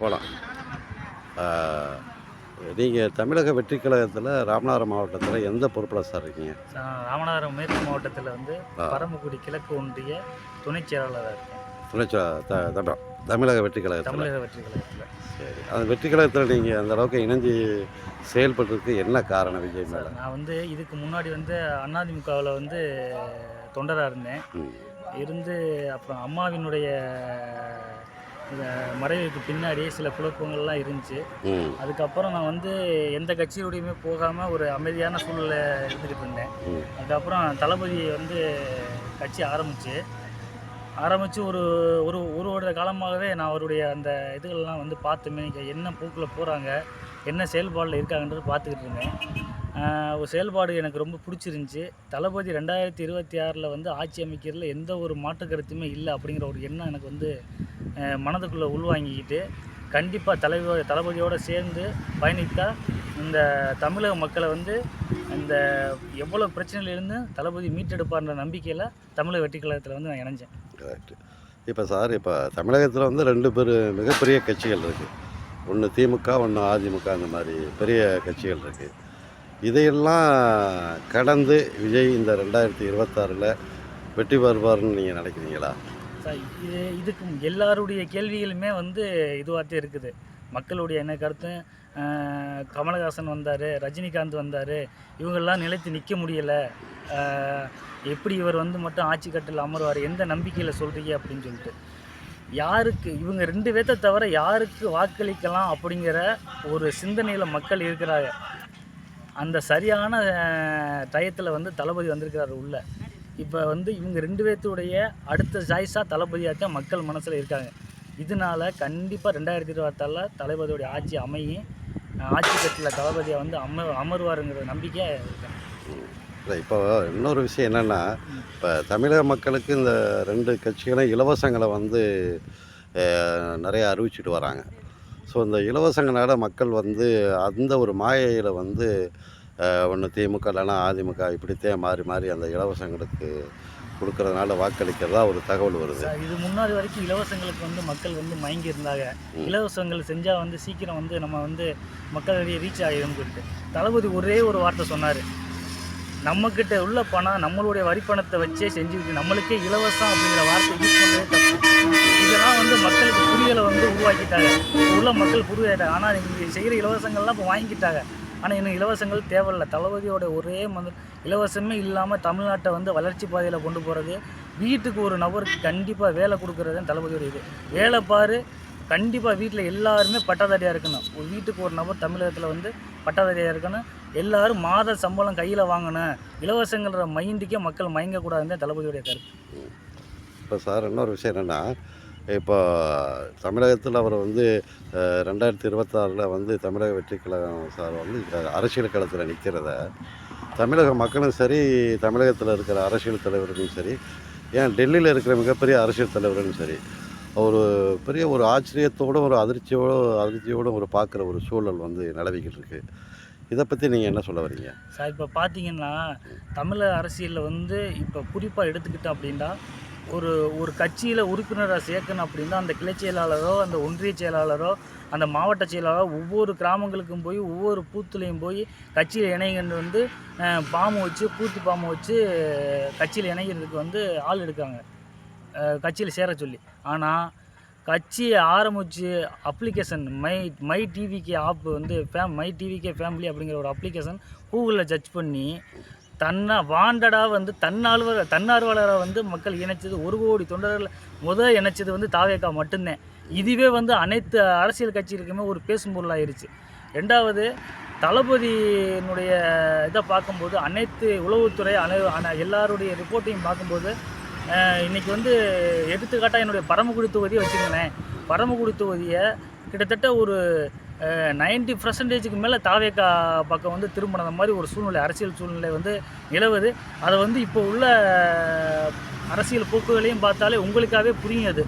போகலாம். நீங்கள் தமிழக வெற்றி கழகத்தில் ராமநாதபுரம் மாவட்டத்தில் எந்த பொறுப்பில் சார் இருக்கீங்க? ராமநாதபுரம் மேற்கு மாவட்டத்தில் வந்து. பரமக்குடி கிழக்கு ஒன்றிய துணைச் செயலாளராக இருக்கேன். துணைச்சா த தமிழ் தமிழக வெற்றி கழகத்தில். தமிழக வெற்றி கழகத்தில். சரி அந்த வெற்றி கழகத்தில் நீங்கள் அந்த அளவுக்கு இணைஞ்சு செயல்படுறதுக்கு என்ன காரணம் விஜய் மேடம்? நான் வந்து இதுக்கு முன்னாடி வந்து அதிமுகவில் வந்து தொண்டராக இருந்தேன். இருந்து அப்புறம் அம்மாவினுடைய மறைவுக்கு பின்னாடி சில குழப்பங்கள்லாம் இருந்துச்சு. அதுக்கப்புறம் நான் வந்து எந்த கட்சியோடையுமே போகாமல் ஒரு அமைதியான சூழ்நிலை இருந்துக்கிட்டு இருந்தேன். அதுக்கப்புறம் தளபதி வந்து கட்சி ஆரம்பிச்சு ஆரம்பித்து ஒரு ஒரு ஒரு வருட காலமாகவே நான் அவருடைய அந்த இதுகள்லாம் வந்து பார்த்துமே என்ன போக்கில் போகிறாங்க என்ன செயல்பாடில் இருக்காங்கன்றது பார்த்துக்கிட்டு இருந்தேன். ஒரு செயல்பாடு எனக்கு ரொம்ப பிடிச்சிருந்துச்சி. தளபதி ரெண்டாயிரத்தி இருபத்தி ஆறில் வந்து ஆட்சி அமைக்கிறதுல எந்த ஒரு மாற்று கருத்துமே இல்லை அப்படிங்கிற ஒரு எண்ணம் எனக்கு வந்து மனதுக்குள்ளே உள்வாங்கிக்கிட்டு கண்டிப்பாக தலைவ தளபதியோடு சேர்ந்து பயணித்தால் இந்த தமிழக மக்களை வந்து இந்த எவ்வளோ பிரச்சனையிலிருந்து தளபதி மீட்டெடுப்பார்ன்ற நம்பிக்கையில் தமிழக வெற்றி கழகத்தில் வந்து நான் இணைஞ்சேன். கரெக்ட் இப்போ சார் இப்போ தமிழகத்தில் வந்து ரெண்டு பேர் மிகப்பெரிய கட்சிகள் இருக்குது ஒன்று திமுக ஒன்று அதிமுக அந்த மாதிரி பெரிய கட்சிகள் இருக்குது இதையெல்லாம் கடந்து விஜய் இந்த ரெண்டாயிரத்தி இருபத்தாறில் வெற்றி பெறுவார்னு நீங்கள் நினைக்கிறீங்களா? சார் இது இதுக்கும் எல்லாருடைய கேள்விகளுமே வந்து இதுவாகத்தே இருக்குது. மக்களுடைய என்ன கருத்து? கமலஹாசன் வந்தார் ரஜினிகாந்த் வந்தார் இவங்கெல்லாம் நிலைத்து நிற்க முடியலை. எப்படி இவர் வந்து மட்டும் ஆட்சி கட்டில் அமருவார்? எந்த நம்பிக்கையில் சொல்கிறீங்க அப்படின்னு சொல்லிட்டு. யாருக்கு இவங்க ரெண்டு பேர்த்த தவிர யாருக்கு வாக்களிக்கலாம் அப்படிங்கிற ஒரு சிந்தனையில் மக்கள் இருக்கிறாங்க. அந்த சரியான டயத்தில் வந்து தளபதி வந்திருக்கிறாரு உள்ள. இப்போ வந்து இவங்க ரெண்டு பேர்த்துடைய அடுத்த சாய்ஸாக தளபதியாக தான் மக்கள் மனசில் இருக்காங்க. இதனால கண்டிப்பாக ரெண்டாயிரத்தி இருபத்தாறில் தளபதியோடைய ஆட்சி அமையும். ஆட்சி கட்டில் தளபதியாக வந்து அம அமருவாருங்கிற நம்பிக்கை இப்போ இன்னொரு விஷயம் என்னென்னா இப்போ தமிழக மக்களுக்கு இந்த ரெண்டு கட்சிகளும் இலவசங்களை வந்து நிறைய அறிவிச்சிட்டு வராங்க. ஸோ இந்த இலவசங்களால மக்கள் வந்து அந்த ஒரு மாயையில் வந்து ஒன்று திமுக இல்லைன்னா அதிமுக இப்படித்தான் மாறி மாறி அந்த இலவசங்களுக்கு கொடுக்கறதுனால வாக்களிக்கிறதா ஒரு தகவல் வருது. இது முன்னாடி வரைக்கும் இலவசங்களுக்கு வந்து மக்கள் வந்து மயங்கி இருந்தாங்க. இலவசங்கள் செஞ்சால் வந்து சீக்கிரம் வந்து நம்ம வந்து மக்களிடையே ரீச் ஆகிடும்னு சொல்லிட்டு. தளபதி ஒரே ஒரு வார்த்தை சொன்னார். நம்மக்கிட்ட உள்ள பணம் நம்மளுடைய வரி பணத்தை வச்சே செஞ்சுக்கிட்டு நம்மளுக்கே இலவசம் அப்படிங்கிற வார்த்தை யூஸ் பண்ணவே தப்பு. இதெல்லாம் வந்து மக்களுக்கு புரியலை வந்து உருவாக்கிட்டாங்க. உள்ள மக்கள் புரியாயிட்டாங்க ஆனால் இங்கே செய்கிற இலவசங்கள்லாம் இப்போ வாங்கிக்கிட்டாங்க. ஆனால் இன்னும் இலவசங்கள் தேவையில்லை. தளபதியோட ஒரே மந்த இலவசமே இல்லாமல் தமிழ்நாட்டை வந்து வளர்ச்சி பாதையில் கொண்டு போகிறது வீட்டுக்கு ஒரு நபருக்கு கண்டிப்பாக வேலை கொடுக்குறது தளபதியோட இது. வேலை பாரு கண்டிப்பாக வீட்டில் எல்லாருமே பட்டதாரியாக இருக்கணும். ஒரு வீட்டுக்கு ஒரு நபர் தமிழகத்தில் வந்து பட்டதாரியாக இருக்கணும். எல்லாரும் மாத சம்பளம் கையில் வாங்கணும். இலவசங்கிற மைண்டுக்கே மக்கள் மயங்கக்கூடாதுன்னு தளபதியுடைய கருத்து. இப்போ சார் இன்னொரு விஷயம் என்னென்னா இப்போ தமிழகத்தில் அவர் வந்து ரெண்டாயிரத்தி இருபத்தாறில் வந்து தமிழக வெற்றி கழகம் சார் வந்து அரசியல் களத்தில் நிற்கிறத தமிழக மக்களும் சரி தமிழகத்தில் இருக்கிற அரசியல் தலைவர்களும் சரி ஏன் டெல்லியில் இருக்கிற மிகப்பெரிய அரசியல் தலைவர்களும் சரி ஒரு பெரிய ஒரு ஆச்சரியத்தோடும் ஒரு அதிர்ச்சியோடு அதிர்ச்சியோடும் ஒரு பார்க்குற ஒரு சூழல் வந்து நிலவிக்கிட்டு இருக்கு இதை பற்றி நீங்கள் என்ன சொல்ல வரீங்க? சார் இப்போ பார்த்தீங்கன்னா தமிழக அரசியலில் வந்து இப்போ குறிப்பாக எடுத்துக்கிட்டோம் அப்படின்னா ஒரு ஒரு கட்சியில் உறுப்பினராக சேர்க்கணும் அப்படின்னா அந்த கிளை செயலாளரோ அந்த ஒன்றிய செயலாளரோ அந்த மாவட்ட செயலாளரோ ஒவ்வொரு கிராமங்களுக்கும் போய் ஒவ்வொரு பூத்துலேயும் போய் கட்சியில் இணைங்கன்னு வந்து பாம்பு வச்சு பூத்து பாம்பு வச்சு கட்சியில் இணைகிறதுக்கு வந்து ஆள் எடுக்காங்க கட்சியில் சேர சொல்லி. ஆனால் கட்சியை ஆரம்பித்து application my my TVK app வந்து ஃபேம் மை டிவிகே ஃபேமிலி அப்படிங்கிற ஒரு அப்ளிகேஷன் கூகுளில் சர்ச் பண்ணி தன்னை வாண்டடாக வந்து தன்னார்வ தன்னார்வலராக வந்து மக்கள் இணைச்சது ஒரு கோடி தொண்டர்கள் முதல் இணைச்சது வந்து தாவேக்கா மட்டும்தான். இதுவே வந்து அனைத்து அரசியல் கட்சிகளுக்குமே ஒரு பேசும் பொருளாயிருச்சு. ரெண்டாவது தளபதியினுடைய இதை பார்க்கும்போது அனைத்து உளவுத்துறை அனை அன- எல்லாருடைய ரிப்போர்ட்டையும் பார்க்கும்போது இன்றைக்கி வந்து எடுத்துக்காட்டாக என்னுடைய பரமக்குடி தொகுதியை வச்சுக்கங்களேன். பரமக்குடி தொகுதியை கிட்டத்தட்ட ஒரு நைன்டி பர்சன்டேஜுக்கு மேலே தாவேக்கா பக்கம் வந்து திரும்பின மாதிரி ஒரு சூழ்நிலை அரசியல் சூழ்நிலை வந்து நிலவுது. அதை வந்து இப்போ உள்ள அரசியல் போக்குகளையும் பார்த்தாலே உங்களுக்காகவே புரியும் அது.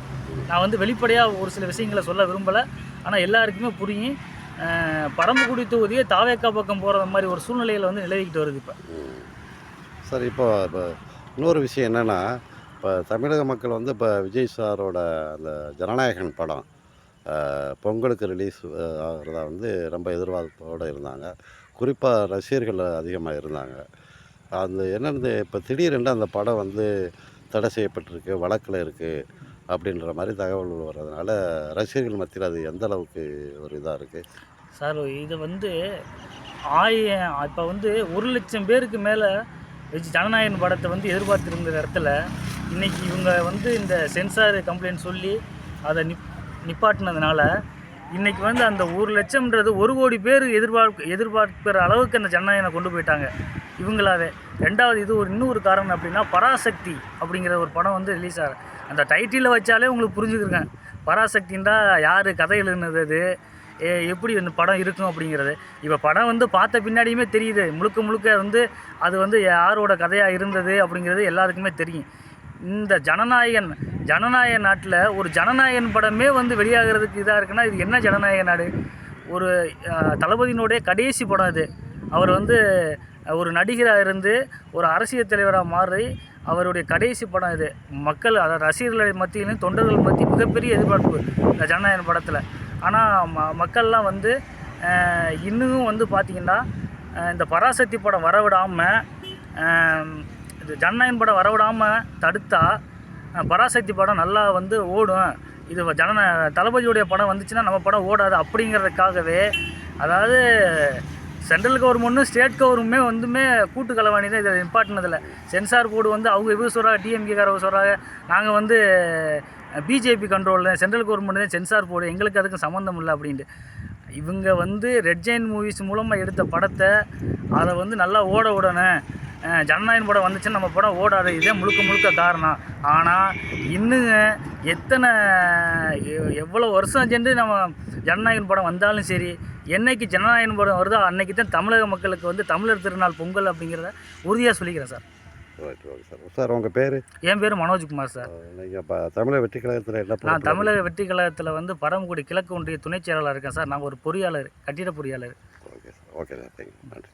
நான் வந்து வெளிப்படையாக ஒரு சில விஷயங்களை சொல்ல விரும்பலை. ஆனால் எல்லாருக்குமே புரியும். பரம்புக்குடி பரமக்குடி தொகுதியை தாவேக்கா பக்கம் போகிற மாதிரி ஒரு சூழ்நிலையில் வந்து நிலவிக்கிட்டு வருது இப்போ. சார் இப்போ இப்போ இன்னொரு விஷயம் என்னென்னா இப்போ தமிழக மக்கள் வந்து இப்போ விஜய் சாரோட அந்த ஜனநாயகன் படம் பொங்கலுக்கு ரிலீஸ் ஆகிறதா வந்து ரொம்ப எதிர்பார்ப்போடு இருந்தாங்க. குறிப்பாக ரசிகர்கள் அதிகமாக இருந்தாங்க. அந்த என்னென்னு இப்போ திடீரென்று அந்த படம் வந்து தடை செய்யப்பட்டிருக்கு வழக்கில் இருக்குது அப்படின்ற மாதிரி தகவல் வர்றதுனால ரசிகர்கள் மத்தியில் அது எந்த அளவுக்கு ஒரு இதாக இருக்குது சார் இது வந்து ஆயிரம் இப்போ வந்து ஒரு லட்சம் பேருக்கு மேலே வச்சு ஜனநாயகன் படத்தை வந்து எதிர்பார்த்துருந்த இடத்துல இன்னைக்கு இவங்க வந்து இந்த சென்சார் கம்ப்ளைண்ட் சொல்லி அதை நிப் நிப்பாட்டினதுனால இன்றைக்கி வந்து அந்த ஒரு லட்சம்ன்றது ஒரு கோடி பேர் எதிர்பார்க்க எதிர்பார்க்கிற அளவுக்கு அந்த ஜனநாயகனை கொண்டு போயிட்டாங்க. இவங்களாவே. ரெண்டாவது இது ஒரு இன்னொரு காரணம் அப்படின்னா பராசக்தி அப்படிங்கிற ஒரு படம் வந்து ரிலீஸ் ஆகிற அந்த டைட்டிலில் வச்சாலே உங்களுக்கு புரிஞ்சுக்கிறேங்க பராசக்தின்றா யார் கதை எழுதுனது அது ஏ எப்படி இந்த படம் இருக்கும் அப்படிங்கிறது. இப்போ படம் வந்து பார்த்த பின்னாடியுமே தெரியுது. முழுக்க முழுக்க வந்து அது வந்து யாரோட கதையாக இருந்தது அப்படிங்கிறது எல்லாருக்குமே தெரியும். இந்த ஜனநாயகன் ஜனநாயக நாட்டில் ஒரு ஜனநாயகன் படமே வந்து வெளியாகிறதுக்கு இதாக இருக்குன்னா இது என்ன ஜனநாயக நாடு? ஒரு தளபதியினுடைய கடைசி படம் இது அவர் வந்து ஒரு நடிகராக இருந்து ஒரு அரசியல் தலைவராக மாறி அவருடைய கடைசி படம் இது. மக்கள் அதாவது ரசிகர்கள் மத்தியிலும் தொண்டர்கள் மத்தியில் மிகப்பெரிய எதிர்பார்ப்பு இந்த ஜனநாயகன் படத்தில். ஆனால் ம மக்கள்லாம் வந்து இன்னமும் இன்னும் வந்து பார்த்திங்கன்னா இந்த பராசக்தி படம் வரவிடாமல் இது ஜனநாயகன் படம் வரவிடாமல் தடுத்தால் பராசக்தி படம் நல்லா வந்து ஓடும். இது ஜனநா தளபதியுடைய படம் வந்துச்சுன்னா நம்ம படம் ஓடாது அப்படிங்கிறதுக்காகவே அதாவது சென்ட்ரல் கவர்மெண்ட்டும் ஸ்டேட் கவர்மெண்ட்டுமே வந்துமே கூட்டு கலவாணி தான் இதை நிப்பாட்டினதில்ல. சென்சார் போர்டு வந்து அவங்க இவங்க சொல்கிறாங்க டிஎம்கேக்காரவங்க சொல்கிறாங்க நாங்கள் வந்து பிஜேபி கண்ட்ரோலில் சென்ட்ரல் கவர்மெண்ட் தான் சென்சார் போர்டு எங்களுக்கு அதுக்கும் சம்மந்தம் இல்லை அப்படின்ட்டு. இவங்க வந்து ரெட் ஜெயின் மூவிஸ் மூலமாக எடுத்த படத்தை அதை வந்து நல்லா ஓட விடணும் அஹ் ஜனநாயகன் படம் வந்துச்சுன்னா நம்ம படம் ஓடாது. இதே முழுக்க முழுக்க காரணம். ஆனால் இன்னுங்க எத்தனை எவ்வளோ வருஷம் சென்று நம்ம ஜனநாயகன் படம் வந்தாலும் சரி என்னைக்கு ஜனநாயகன் படம் வருதோ அன்னைக்கு தான் தமிழக மக்களுக்கு வந்து தமிழர் திருநாள் பொங்கல் அப்படிங்கிறத உறுதியாக சொல்லிக்கிறேன் sir. Right okay sir. Sir உங்கள் பேர்? என் பேர் மனோஜ்குமார் சார். நீங்கள் இப்போ தமிழக வெற்றி கழகத்தில் என்ன நான் தமிழக வெற்றி கழகத்தில் வந்து பரமக்குடி கிழக்கு ஒன்றிய துணைச் செயலாளர் இருக்கேன் சார். நான் ஒரு பொறியாளர் கட்டிட பொறியாளர்? Okay sir. Okay sir. Thank you. நன்றி.